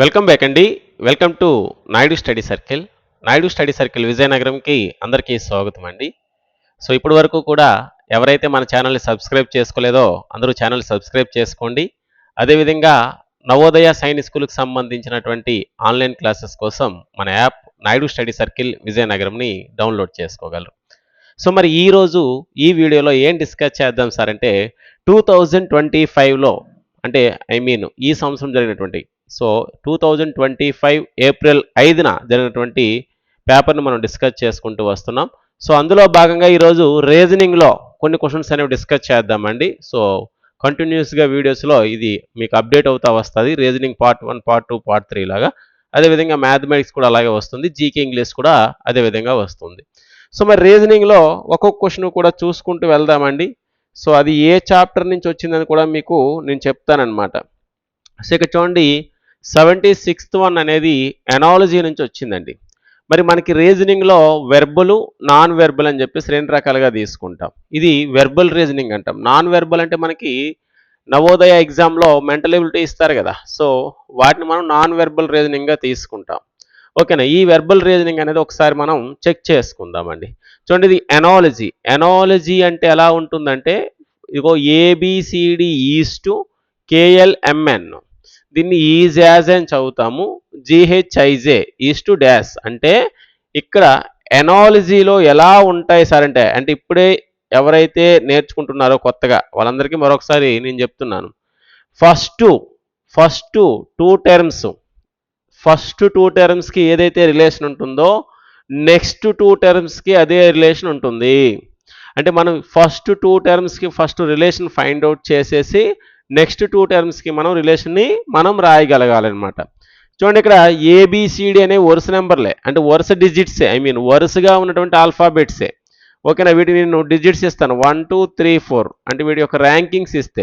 Welcome back అండి. Welcome to Naidu study circle. Naidu study circle విజయనగరంకి అందరికీ స్వాగతం అండి. సో ఇప్పటి వరకు కూడా ఎవరైతే మన ఛానల్ని సబ్స్క్రైబ్ చేసుకోలేదో అందరూ ఛానల్ సబ్స్క్రైబ్ చేసుకోండి. అదేవిధంగా నవోదయ సైన్ స్కూల్కి సంబంధించినటువంటి ఆన్లైన్ క్లాసెస్ కోసం మన యాప్ నాయుడు స్టడీ సర్కిల్ విజయనగరంని డౌన్లోడ్ చేసుకోగలరు. సో మరి ఈరోజు ఈ వీడియోలో ఏం డిస్కస్ చేద్దాం సార్ అంటే టూ థౌజండ్ ట్వంటీ ఫైవ్లో అంటే ఐ మీన్ ఈ సంవత్సరం జరిగినటువంటి so two thousand twenty five April ఐదున జరిగినటువంటి పేపర్ను మనం డిస్కస్ చేసుకుంటూ వస్తున్నాం. సో అందులో భాగంగా ఈరోజు రీజనింగ్లో కొన్ని క్వశ్చన్స్ అనేవి డిస్కస్ చేద్దామండి. సో కంటిన్యూస్గా వీడియోస్లో ఇది మీకు అప్డేట్ అవుతా వస్తుంది. Reasoning part one part two part three లాగా. అదేవిధంగా మ్యాథమెటిక్స్ కూడా అలాగే వస్తుంది. జీకే ఇంగ్లీష్ కూడా అదేవిధంగా వస్తుంది. సో మరి రీజనింగ్లో ఒక్కొక్క క్వశ్చన్ కూడా చూసుకుంటూ వెళ్దామండి. సో అది ఏ చాప్టర్ నుంచి వచ్చిందని కూడా మీకు నేను చెప్తానన్నమాట. సో ఇక చూడండి సెవెంటీ సిక్స్త్ వన్ అనేది ఎనాలజీ నుంచి వచ్చిందండి. మరి మనకి రీజనింగ్లో వెర్బలు నాన్ వెర్బల్ అని చెప్పేసి రెండు రకాలుగా తీసుకుంటాం. ఇది వెర్బల్ రీజనింగ్ అంటాం. నాన్ వెర్బల్ అంటే మనకి నవోదయ ఎగ్జామ్లో మెంటల్ ఎబిలిటీ ఇస్తారు కదా. సో వాటిని మనం నాన్ వెర్బల్ రీజనింగ్గా తీసుకుంటాం. ఓకేనా? ఈ వెర్బల్ రీజనింగ్ అనేది ఒకసారి మనం చెక్ చేసుకుందామండి. చూడండి ఇది ఎనాలజీ. ఎనాలజీ అంటే ఎలా ఉంటుందంటే ఇదిగో ఏబిసిడి ఈస్టు కేఎల్ఎంఎన్ దీన్ని ఈజ్ యాజ్ అని చదువుతాము. G H I J is to dash. అంటే ఇక్కడ ఎనాలజీలో ఎలా ఉంటాయి సార్ అంటే అంటే ఇప్పుడే ఎవరైతే నేర్చుకుంటున్నారో కొత్తగా వాళ్ళందరికీ మరొకసారి నేను చెప్తున్నాను. First first two terms. First two టర్మ్స్కి ఏదైతే రిలేషన్ ఉంటుందో నెక్స్ట్ టూ టర్మ్స్కి అదే రిలేషన్ ఉంటుంది. అంటే మనం ఫస్ట్ టూ టర్మ్స్కి ఫస్ట్ రిలేషన్ ఫైండ్ అవుట్ చేసేసి నెక్స్ట్ టూ టర్మ్స్కి మనం రిలేషన్ని మనం రాయగలగాలన్నమాట. చూడండి ఇక్కడ ఏబిసిడి అనే వరుస నెంబర్లే అంటే వరుస డిజిట్సే ఐ మీన్ వరుసగా ఉన్నటువంటి ఆల్ఫాబెట్సే ఓకేనా వీటిని నేను డిజిట్స్ ఇస్తాను. వన్ టూ త్రీ ఫోర్ అంటే వీటి యొక్క ర్యాంకింగ్స్ ఇస్తే.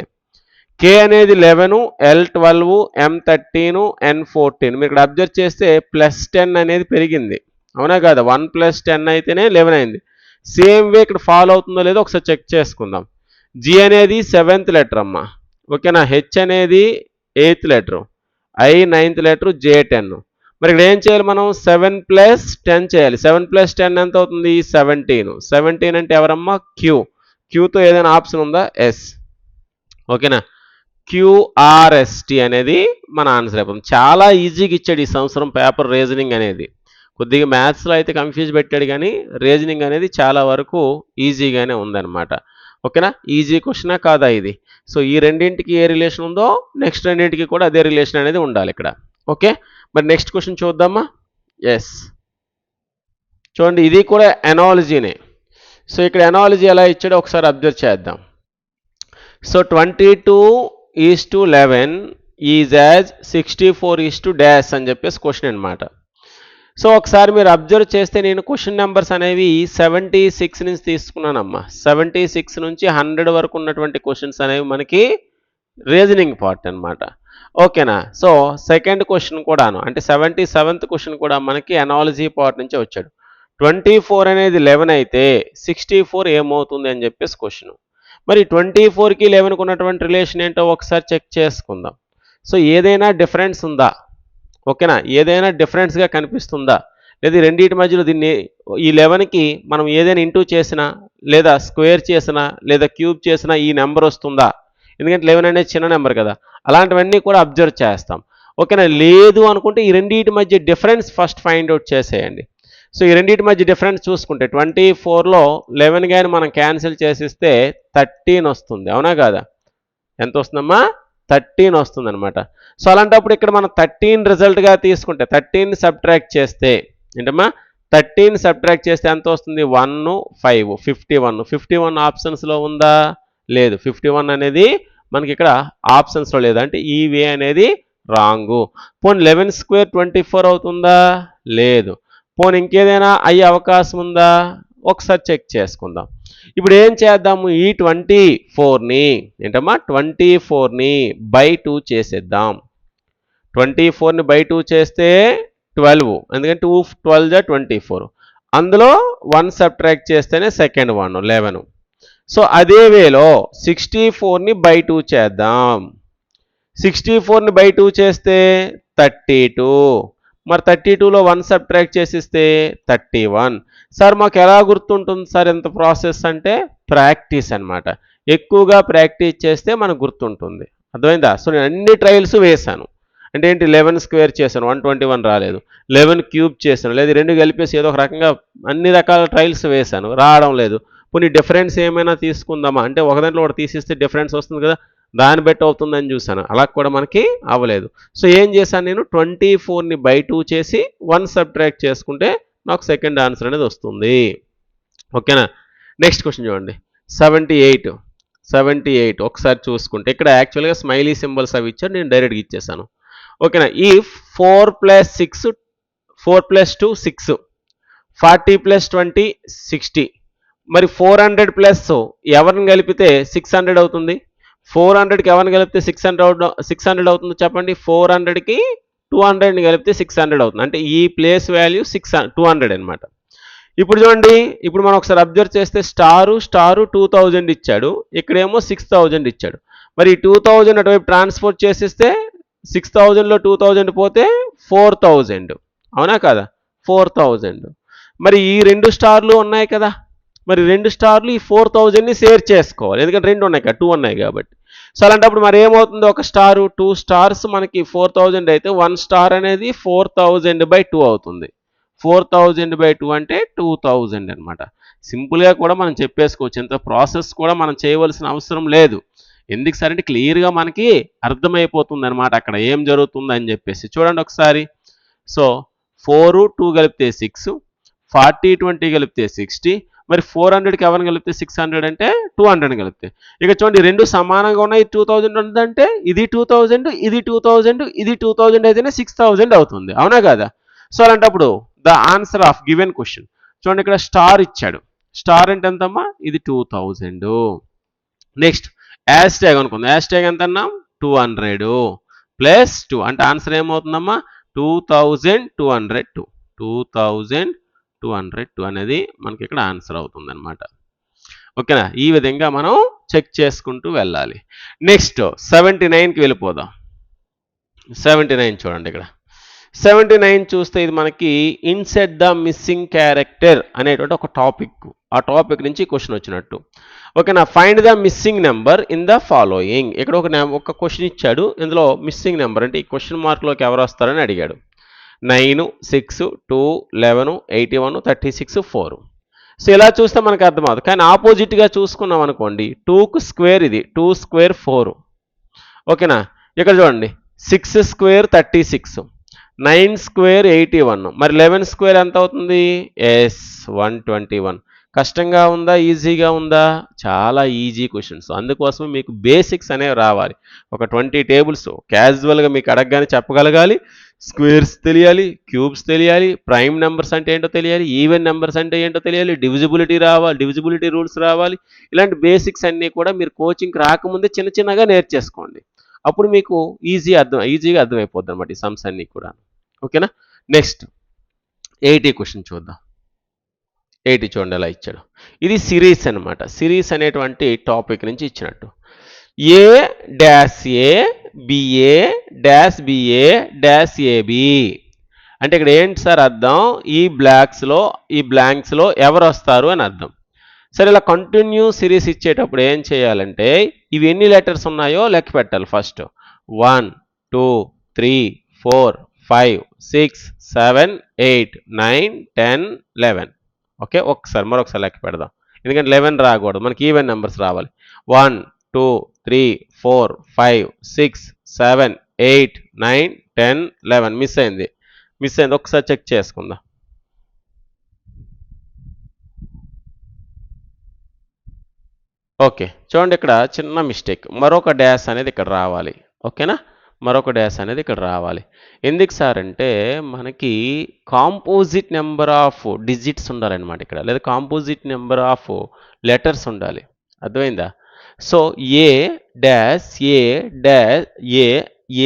కే అనేది eleven L twelve M thirteen N fourteen మీరు ఇక్కడ అబ్జర్వ్ చేస్తే ప్లస్ టెన్ అనేది పెరిగింది. అవునా కాదా? వన్ ప్లస్ టెన్ అయితేనే లెవెన్ అయింది. సేమ్ వే ఇక్కడ ఫాలో అవుతుందో లేదో ఒకసారి చెక్ చేసుకుందాం. జి అనేది సెవెంత్ లెటర్ అమ్మా. ఓకేనా? హెచ్ అనేది eighth letter I ninth letter J ten మరి ఇక్కడ ఏం చేయాలి మనం? సెవెన్ ప్లస్ టెన్ చేయాలి. సెవెన్ ప్లస్ టెన్ ఎంత అవుతుంది? సెవెంటీన్ సెవెంటీన్ అంటే ఎవరమ్మా? క్యూ క్యూతో ఏదైనా ఆప్షన్ ఉందా? ఎస్ ఓకేనా? క్యూఆర్ఎస్టి అనేది మన ఆన్సర్ అయిపోతుంది చాలా ఈజీగా ఇచ్చాడు ఈ సంవత్సరం పేపర్ రీజనింగ్ అనేది. కొద్దిగా మ్యాథ్స్లో అయితే కన్ఫ్యూజ్ పెట్టాడు కానీ రీజనింగ్ అనేది చాలా వరకు ఈజీగానే ఉందన్నమాట. ఓకేనా? ఈజీ క్వశ్చనా కాదా ఇది? సో ఈ రెండింటికి ఏ రిలేషన్ ఉందో నెక్స్ట్ రెండింటికి కూడా అదే రిలేషన్ అనేది ఉండాలి ఇక్కడ. ఓకే? మరి నెక్స్ట్ క్వశ్చన్ చూద్దామా? ఎస్ చూడండి ఇది కూడా ఎనాలజీనే. సో ఇక్కడ ఎనాలజీ ఎలా ఇచ్చాడో ఒకసారి అబ్జర్వ్ చేద్దాం. So twenty two is to eleven is as sixty four is to dash అని చెప్పేసి క్వశ్చన్ అనమాట సో ఒకసారి మీరు అబ్జర్వ్ చేస్తే నేను క్వశ్చన్ నెంబర్స్ అనేవి సెవెంటీ సిక్స్ నుంచి తీసుకున్నానమ్మా. సెవెంటీ సిక్స్ నుంచి హండ్రెడ్ వరకు ఉన్నటువంటి క్వశ్చన్స్ అనేవి మనకి రీజనింగ్ పార్ట్ అనమాట ఓకేనా? సో సెకండ్ క్వశ్చన్ కూడాను అంటే సెవెంటీ సెవెంత్ క్వశ్చన్ కూడా మనకి ఎనాలజీ పార్ట్ నుంచే వచ్చాడు. ట్వంటీ ఫోర్ అనేది లెవెన్ అయితే సిక్స్టీ ఫోర్ ఏమవుతుంది అని చెప్పేసి క్వశ్చన్. మరి ట్వంటీ ఫోర్కి లెవెన్కి ఉన్నటువంటి రిలేషన్ ఏంటో ఒకసారి చెక్ చేసుకుందాం. సో ఏదైనా డిఫరెన్స్ ఉందా? ఓకేనా? ఏదైనా డిఫరెన్స్గా కనిపిస్తుందా? లేదా రెండింటి మధ్యలో దీన్ని ఈ లెవెన్కి మనం ఏదైనా ఇంటూ చేసినా లేదా స్క్వేర్ చేసినా లేదా క్యూబ్ చేసినా ఈ నెంబర్ వస్తుందా? ఎందుకంటే లెవెన్ అనేది చిన్న నెంబర్ కదా. అలాంటివన్నీ కూడా అబ్జర్వ్ చేస్తాం. ఓకేనా? లేదు అనుకుంటే ఈ రెండింటి మధ్య డిఫరెన్స్ ఫస్ట్ ఫైండ్ అవుట్ చేసేయండి. సో ఈ రెండింటి మధ్య డిఫరెన్స్ చూసుకుంటే ట్వంటీ ఫోర్లో లెవెన్ కానీ మనం క్యాన్సిల్ చేసిస్తే థర్టీన్ వస్తుంది. అవునా కాదా? ఎంత వస్తుందమ్మా? థర్టీన్ వస్తుంది అనమాట సో అలాంటప్పుడు ఇక్కడ మనం థర్టీన్ రిజల్ట్గా తీసుకుంటే థర్టీన్ సబ్ట్రాక్ట్ చేస్తే ఏంటమ్మా? థర్టీన్ సబ్ట్రాక్ట్ చేస్తే ఎంత వస్తుంది? One five fifty one fifty one ఆప్షన్స్లో ఉందా? లేదు. ఫిఫ్టీ వన్ అనేది మనకి ఇక్కడ ఆప్షన్స్లో లేదు. అంటే ఈ వే అనేది రాంగు. పోనీ లెవెన్ స్క్వేర్ ట్వంటీ ఫోర్ అవుతుందా? లేదు. పోనీ ఇంకేదైనా అయ్యే అవకాశం ఉందా? ఒకసారి చెక్ చేసుకుందాం. ఇప్పుడు ఏం చేద్దాము? ఈ ట్వంటీ ఫోర్ని ఏంటమ్మా? ట్వంటీ ఫోర్ని బై టూ చేసేద్దాం. ట్వంటీ ఫోర్ని బై టూ చేస్తే ట్వెల్వ్. ఎందుకంటే టూ ట్వెల్వ్ జా ట్వంటీ ఫోర్. అందులో వన్ సబ్ట్రాక్ట్ చేస్తేనే సెకండ్ వన్ లెవెన్. సో అదే వేలో సిక్స్టీ ఫోర్ని బై టూ చేద్దాం. సిక్స్టీ ఫోర్ని బై టూ చేస్తే థర్టీ టూ. మరి థర్టీ టూలో వన్ సబ్ట్రాక్ట్ చేసిస్తే థర్టీ వన్. సార్ మాకు ఎలా గుర్తుంటుంది సార్ ఎంత ప్రాసెస్ అంటే? ప్రాక్టీస్ అన్నమాట. ఎక్కువగా ప్రాక్టీస్ చేస్తే మనకు గుర్తుంటుంది. అర్థమైందా? సో నేను అన్ని ట్రయల్స్ వేశాను. అంటే ఏంటి? లెవెన్ స్క్వేర్ చేశాను వన్ ట్వంటీ వన్ రాలేదు. లెవెన్ క్యూబ్ చేశాను లేదు రెండు కలిపేసి ఏదో ఒక రకంగా అన్ని రకాల ట్రయల్స్ వేశాను రావడం లేదు. పోనీ డిఫరెన్స్ ఏమైనా తీసుకుందామా? అంటే ఒక దాంట్లో ఒకటి తీసిస్తే డిఫరెన్స్ వస్తుంది కదా దాన్ని బట్టి అవుతుందని చూశాను. అలా కూడా మనకి అవ్వలేదు. సో ఏం చేశాను నేను? ట్వంటీ ఫోర్ని బై టూ చేసి వన్ సబ్ట్రాక్ట్ చేసుకుంటే నాకు సెకండ్ ఆన్సర్ అనేది వస్తుంది. ఓకేనా నెక్స్ట్ క్వశ్చన్ చూడండి. సెవెంటీ ఎయిట్ సెవెంటీ ఎయిట్ ఒకసారి చూసుకుంటే ఇక్కడ యాక్చువల్గా స్మైలీ సింబల్స్ అవి ఇచ్చారు నేను డైరెక్ట్గా ఇచ్చేసాను ఓకేనా? ఈ four plus six four plus two six forty plus twenty sixty మరి ఫోర్ హండ్రెడ్ ప్లస్ ఎవరిని కలిపితే సిక్స్ హండ్రెడ్ అవుతుంది? ఫోర్ హండ్రెడ్కి ఎవరిని కలిపితే సిక్స్ హండ్రెడ్ సిక్స్ హండ్రెడ్ అవుతుంది చెప్పండి? ఫోర్ హండ్రెడ్కి టూ హండ్రెడ్ని కలిపితే సిక్స్ హండ్రెడ్ అవుతుంది. అంటే ఈ place value six two hundred అనమాట ఇప్పుడు చూడండి ఇప్పుడు మనం ఒకసారి అబ్జర్వ్ చేస్తే స్టారు స్టారు టూ థౌజండ్ ఇచ్చాడు ఇక్కడేమో సిక్స్ థౌజండ్ ఇచ్చాడు. మరి టూ థౌజండ్ అటువైపు ట్రాన్స్పోర్ట్ చేసిస్తే సిక్స్ థౌజండ్లో టూ థౌజండ్ పోతే ఫోర్ థౌజండ్. అవునా కదా? Four thousand. మరి ఈ రెండు స్టార్లు ఉన్నాయి కదా. మరి రెండు స్టార్లు ఈ ఫోర్ థౌజండ్ని షేర్ చేసుకోవాలి. ఎందుకంటే రెండు ఉన్నాయి కదా టూ ఉన్నాయి కాబట్టి. సో అలాంటప్పుడు మరి ఏమవుతుంది? ఒక స్టారు టూ స్టార్స్ మనకి ఫోర్ థౌజండ్ అయితే వన్ స్టార్ అనేది ఫోర్ థౌజండ్ బై టూ అవుతుంది. ఫోర్ థౌజండ్ బై టూ అంటే టూ థౌజండ్ అనమాట సింపుల్గా కూడా మనం చెప్పేసుకోవచ్చు. ఇంత ప్రాసెస్ కూడా మనం చేయవలసిన అవసరం లేదు. ఎందుకు సార్ అంటే క్లియర్గా మనకి అర్థమైపోతుంది అనమాట అక్కడ ఏం జరుగుతుంది అని చెప్పేసి. చూడండి ఒకసారి. సో ఫోర్ టూ కలిపితే సిక్స్ ఫార్టీ ట్వంటీ కలిపితే సిక్స్టీ మరి ఫోర్ హండ్రెడ్కి ఎవరిని కలిపితే సిక్స్ హండ్రెడ్ అంటే టూ హండ్రెడ్ కలిపితే ఇక చూడండి రెండు సమానంగా ఉన్నాయి టూ థౌజండ్ ఉందంటే ఇది టూ థౌజండ్ ఇది టూ థౌజండ్ ఇది టూ థౌజండ్ అయితేనే సిక్స్ థౌజండ్ అవుతుంది. అవునా కదా? సో అలాంటప్పుడు the answer of given question. చూడండి ఇక్కడ స్టార్ ఇచ్చాడు. స్టార్ అంటే ఎంతమ్మా? ఇది two thousand. Next hashtag అనుకుందాం. యాష్ ట్యాగ్ ఎంత అన్నాం టూ హండ్రెడ్ ప్లస్ టూ అంటే answer ఏమవుతుందమ్మా? Two thousand two hundred two two thousand two hundred two అనేది మనకి ఇక్కడ ఆన్సర్ అవుతుంది అనమాట ఓకేనా ఈ విధంగా మనం చెక్ చేసుకుంటూ వెళ్ళాలి. నెక్స్ట్ సెవెంటీ నైన్కి వెళ్ళిపోదాం. సెవెంటీ నైన్ చూడండి ఇక్కడ. సెవెంటీ నైన్ చూస్తే ఇది మనకి ఇన్సెట్ ద మిస్సింగ్ క్యారెక్టర్ అనేటువంటి ఒక టాపిక్. ఆ టాపిక్ నుంచి క్వశ్చన్ వచ్చినట్టు. ఓకేనా find the missing number in the following. ఇక్కడ ఒక ఒక క్వశ్చన్ ఇచ్చాడు. ఇందులో మిస్సింగ్ నెంబర్ అంటే ఈ క్వశ్చన్ మార్క్లోకి ఎవరు వస్తారని అడిగాడు. Nine six two eleven eighty one thirty six four. So ఇలా చూస్తే మనకు అర్థమవుతుంది. కానీ ఆపోజిట్గా చూసుకున్నాం అనుకోండి టూకు స్క్వేర్ ఇది టూ స్క్వేర్ ఫోర్. ఓకేనా? ఇక్కడ చూడండి six square thirty six. Nine square eighty one. మరి లెవెన్ స్క్వేర్ ఎంత అవుతుంది? Yes one twenty one. కష్టంగా ఉందా? ఈజీగా ఉందా? చాలా ఈజీ క్వశ్చన్స్. అందుకోసం మీకు బేసిక్స్ అనేవి రావాలి. ఒక ట్వంటీ టేబుల్స్ క్యాజువల్గా మీకు అడగగానే చెప్పగలగాలి. స్క్వేర్స్ తెలియాలి క్యూబ్స్ తెలియాలి ప్రైమ్ నెంబర్స్ అంటే ఏంటో తెలియాలి ఈవెన్ నెంబర్స్ అంటే ఏంటో తెలియాలి డివిజిబిలిటీ రావాలి డివిజిబిలిటీ రూల్స్ రావాలి. ఇలాంటి బేసిక్స్ అన్నీ కూడా మీరు కోచింగ్కి రాకముందే చిన్న చిన్నగా నేర్చేసుకోండి. అప్పుడు మీకు ఈజీ అర్థం ఈజీగా అర్థమైపోద్ది అనమాట ఈ సమ్స్ అన్నీ కూడా ఓకేనా? నెక్స్ట్ ఎయిటీ క్వశ్చన్ చూద్దాం. ఎయిటీ చూడండి ఎలా ఇచ్చాడు. ఇది సిరీస్ అన్నమాట. సిరీస్ అనేటువంటి టాపిక్ నుంచి ఇచ్చినట్టు. A dash A B A dash B A dash A B అంటే ఇక్కడ ఏంటి సార్ అర్థం? ఈ బ్లాక్స్లో ఈ బ్లాంక్స్లో ఎవరు వస్తారు అని అర్థం. సరే ఇలా కంటిన్యూ సిరీస్ ఇచ్చేటప్పుడు ఏం చేయాలంటే ఇవి ఎన్ని లెటర్స్ ఉన్నాయో లెక్క పెట్టాలి first. One two three four five six seven eight nine ten eleven. Okay? ఒకసారి మరొకసారి లెక్క పెడదాం. ఎందుకంటే లెవెన్ రాకూడదు. మనకి ఈవెన్ నెంబర్స్ రావాలి. One two three four five six seven eight nine ten eleven. Miss అయింది. మిస్ అయింది. ఒకసారి చెక్ చేసుకుందాం. ఓకే. చూడండి ఇక్కడ చిన్న మిస్టేక్. మరొక డ్యాష్ అనేది ఇక్కడ రావాలి. ఓకేనా? మరొక డ్యాష్ అనేది ఇక్కడ రావాలి. ఎందుకు సార్ అంటే మనకి కాంపోజిట్ నెంబర్ ఆఫ్ డిజిట్స్ ఉండాలన్నమాట ఇక్కడ. లేదా కాంపోజిట్ నెంబర్ ఆఫ్ లెటర్స్ ఉండాలి. అర్థమైందా? So A dash A dash A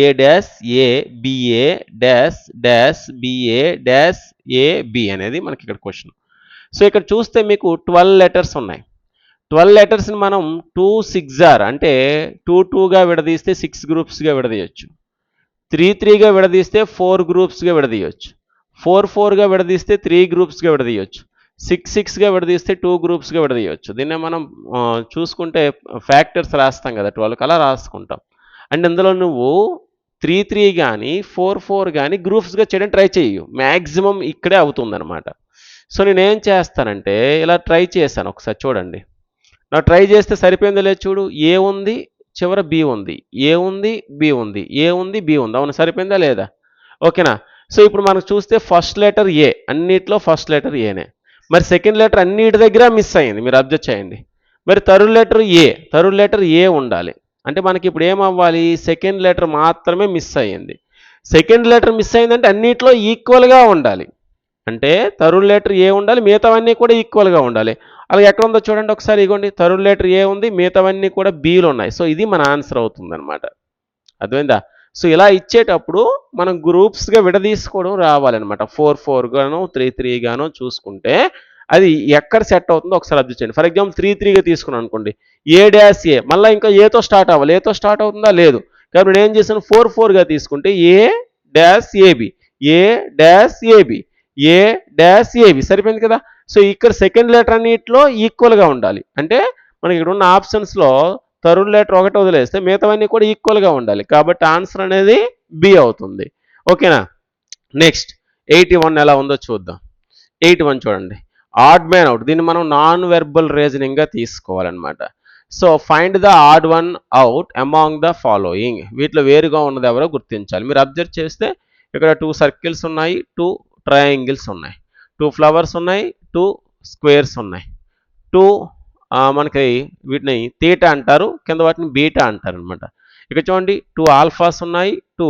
A dash A BA dash dash BA dash A B అనేది మనకి ఇక్కడ క్వశ్చన్. సో ఇక్కడ చూస్తే మీకు ట్వెల్వ్ లెటర్స్ ఉన్నాయి. ట్వెల్వ్ లెటర్స్ని మనం టూ సిక్స్ ఆర్ అంటే టూ టూగా విడదీస్తే సిక్స్ గ్రూప్స్గా విడదీయచ్చు. త్రీ త్రీగా విడదీస్తే ఫోర్ గ్రూప్స్గా విడదీయచ్చు. ఫోర్ ఫోర్గా విడదీస్తే త్రీ గ్రూప్స్గా విడదీయచ్చు. సిక్స్ సిక్స్గా విడదీస్తే టూ గ్రూప్స్గా విడదీయచ్చు. దీన్నే మనం చూసుకుంటే ఫ్యాక్టర్స్ రాస్తాం కదా ట్వెల్వ్ అలా రాసుకుంటాం. అండ్ అందులో నువ్వు త్రీ త్రీ కానీ ఫోర్ ఫోర్ కానీ గ్రూప్స్గా చేయడం ట్రై చేయు మ్యాక్సిమం ఇక్కడే అవుతుందన్నమాట. సో నేనేం చేస్తానంటే ఇలా ట్రై చేశాను. ఒకసారి చూడండి. నా ట్రై చేస్తే సరిపోయిందో లేదు చూడు. ఏ ఉంది? చివర బి ఉంది. ఏ ఉంది? బి ఉంది. ఏ ఉంది? బి ఉంది. అవును? సరిపోయిందా లేదా? ఓకేనా? సో ఇప్పుడు మనకు చూస్తే ఫస్ట్ లెటర్ ఏ? అన్నిట్లో ఫస్ట్ లెటర్ ఏనే మరి సెకండ్ లెటర్ అన్నిటి దగ్గర మిస్ అయింది. మీరు అబ్జర్వ్ చేయండి. మరి థర్డ్ లెటర్ ఏ? థర్డ్ లెటర్ ఏ ఉండాలి? అంటే మనకి ఇప్పుడు ఏమవ్వాలి? సెకండ్ లెటర్ మాత్రమే మిస్ అయ్యింది. సెకండ్ లెటర్ మిస్ అయిందంటే అన్నిట్లో ఈక్వల్గా ఉండాలి. అంటే థర్డ్ లెటర్ ఏ ఉండాలి? మిగతావన్నీ కూడా ఈక్వల్గా ఉండాలి. అలాగే ఎక్కడ ఉందో చూడండి ఒకసారి ఇగోండి. థర్డ్ లెటర్ ఏ ఉంది? మిగతావన్నీ కూడా బీలు ఉన్నాయి. సో ఇది మన ఆన్సర్ అవుతుంది అనమాట అర్థమైందా? సో ఇలా ఇచ్చేటప్పుడు మనం గ్రూప్స్గా విడదీసుకోవడం రావాలన్నమాట. ఫోర్ ఫోర్ గాను త్రీ త్రీ గాను చూసుకుంటే అది ఎక్కడ సెట్ అవుతుందో ఒకసారి అర్థం చేయండి. ఫర్ ఎగ్జాంపుల్ త్రీ త్రీగా తీసుకున్నాను అనుకోండి. ఏ డాష్ ఏ మళ్ళీ ఇంకా ఏతో స్టార్ట్ అవ్వాలి. ఏతో స్టార్ట్ అవుతుందా? లేదు. కాబట్టి నేను ఏం చేశాను? ఫోర్ ఫోర్గా తీసుకుంటే A dash A B A dash A B A dash A B సరిపోయింది కదా? సో ఇక్కడ సెకండ్ లెటర్ అన్నిట్లో ఈక్వల్గా ఉండాలి. అంటే మనకి ఇక్కడ ఉన్న ఆప్షన్స్లో థర్డ్ లెటర్ ఒకటి వదిలేస్తే మిగతావన్నీ కూడా ఈక్వల్గా ఉండాలి. కాబట్టి ఆన్సర్ అనేది బి అవుతుంది. ఓకేనా నెక్స్ట్ ఎయిటీ వన్ ఎలా ఉందో చూద్దాం. ఎయిటీ వన్ చూడండి. ఆడ్ మ్యాన్ అవుట్ దీన్ని మనం నాన్ వెర్బల్ రీజనింగ్గా తీసుకోవాలన్నమాట. So find the odd one out among the following వీటిలో వేరుగా ఉన్నది ఎవరో గుర్తించాలి. మీరు అబ్జర్వ్ చేస్తే ఇక్కడ టూ సర్కిల్స్ ఉన్నాయి టూ ట్రయాంగిల్స్ ఉన్నాయి. టూ ఫ్లవర్స్ ఉన్నాయి టూ స్క్వేర్స్ ఉన్నాయి. టూ మనకి వీటిని తీట అంటారు కింద వాటిని బీటా అంటారు అనమాట ఇక చూడండి టూ ఆల్ఫాస్ ఉన్నాయి టూ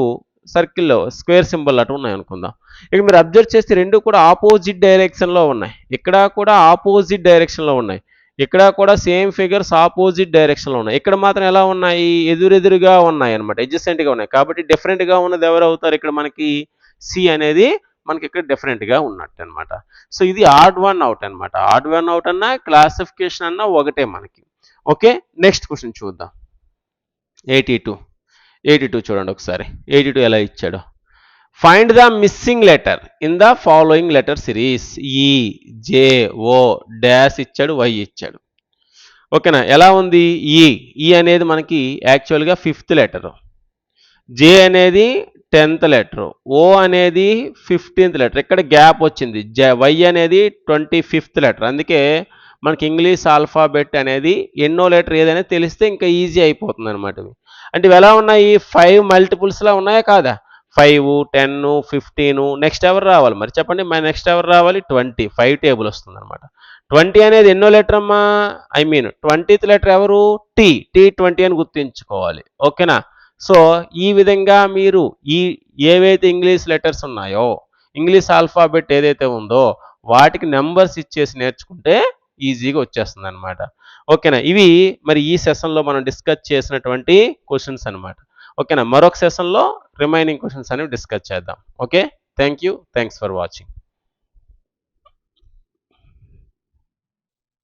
సర్కిల్లో స్క్వేర్ సింబల్ అటు ఉన్నాయి అనుకుందాం. ఇక మీరు అబ్జర్వ్ చేస్తే రెండు కూడా ఆపోజిట్ డైరెక్షన్లో ఉన్నాయి. ఇక్కడ కూడా ఆపోజిట్ డైరెక్షన్లో ఉన్నాయి. ఇక్కడ కూడా సేమ్ ఫిగర్స్ ఆపోజిట్ డైరెక్షన్లో ఉన్నాయి. ఇక్కడ మాత్రం ఎలా ఉన్నాయి? ఎదురెదురుగా ఉన్నాయి అనమాట గా ఉన్నాయి. కాబట్టి డిఫరెంట్గా ఉన్నది ఎవరు అవుతారు? ఇక్కడ మనకి సి అనేది మనకి ఇక్కడ డిఫరెంట్గా ఉన్నట్టు అనమాట సో ఇది ఆడ్ వన్ అవుట్ అనమాట ఆడ్ వన్ అవుట్ అన్నా క్లాసిఫికేషన్ అన్నా ఒకటే మనకి. ఓకే నెక్స్ట్ క్వశ్చన్ చూద్దాం. ఎయిటీ టూ ఎయిటీ టూ చూడండి ఒకసారి. ఎయిటీ టూ ఎలా e, ఇచ్చాడు. Find the missing letter in the following letter series E J O dash ఇచ్చాడు వై ఇచ్చాడు. ఓకేనా ఎలా ఉంది? ఈ ఈ అనేది మనకి యాక్చువల్గా ఫిఫ్త్ లెటర్ జే అనేది టెన్త్ లెటర్. ఓ అనేది ఫిఫ్టీన్త్ లెటర్. ఇక్కడ గ్యాప్ వచ్చింది. జ వై అనేది ట్వంటీ ఫిఫ్త్ లెటర్. అందుకే మనకి ఇంగ్లీష్ ఆల్ఫాబెట్ అనేది ఎన్నో లెటర్ ఏదైనా తెలిస్తే ఇంకా ఈజీ అయిపోతుంది అనమాట అంటే ఇవి ఎలా ఉన్నాయి? ఫైవ్ మల్టిపుల్స్లా ఉన్నాయా కాదా? ఫైవ్ టెన్ ఫిఫ్టీన్ నెక్స్ట్ ఎవరు రావాలి? మరి చెప్పండి. మరి నెక్స్ట్ ఎవరు రావాలి? ట్వంటీ ఫైవ్ టేబుల్ వస్తుంది అనమాట ట్వంటీ అనేది ఎన్నో లెటర్ అమ్మా? ఐ మీన్ ట్వంటీత్ లెటర్ ఎవరు? టీ టీ ట్వంటీ అని గుర్తుంచుకోవాలి. ఓకేనా సో ఈ విధంగా మీరు ఈ ఏవైతే ఇంగ్లీష్ లెటర్స్ ఉన్నాయో ఇంగ్లీష్ ఆల్ఫాబెట్ ఏదైతే ఉందో వాటికి నెంబర్స్ ఇచ్చేసి నేర్చుకుంటే ఈజీగా వచ్చేస్తుంది అనమాట ఓకేనా? ఇవి మరి ఈ సెషన్లో మనం డిస్కస్ చేసినటువంటి క్వశ్చన్స్ అనమాట ఓకేనా? మరొక సెషన్లో రిమైనింగ్ క్వశ్చన్స్ అనేవి డిస్కస్ చేద్దాం. Okay? Thank you. Thanks for watching.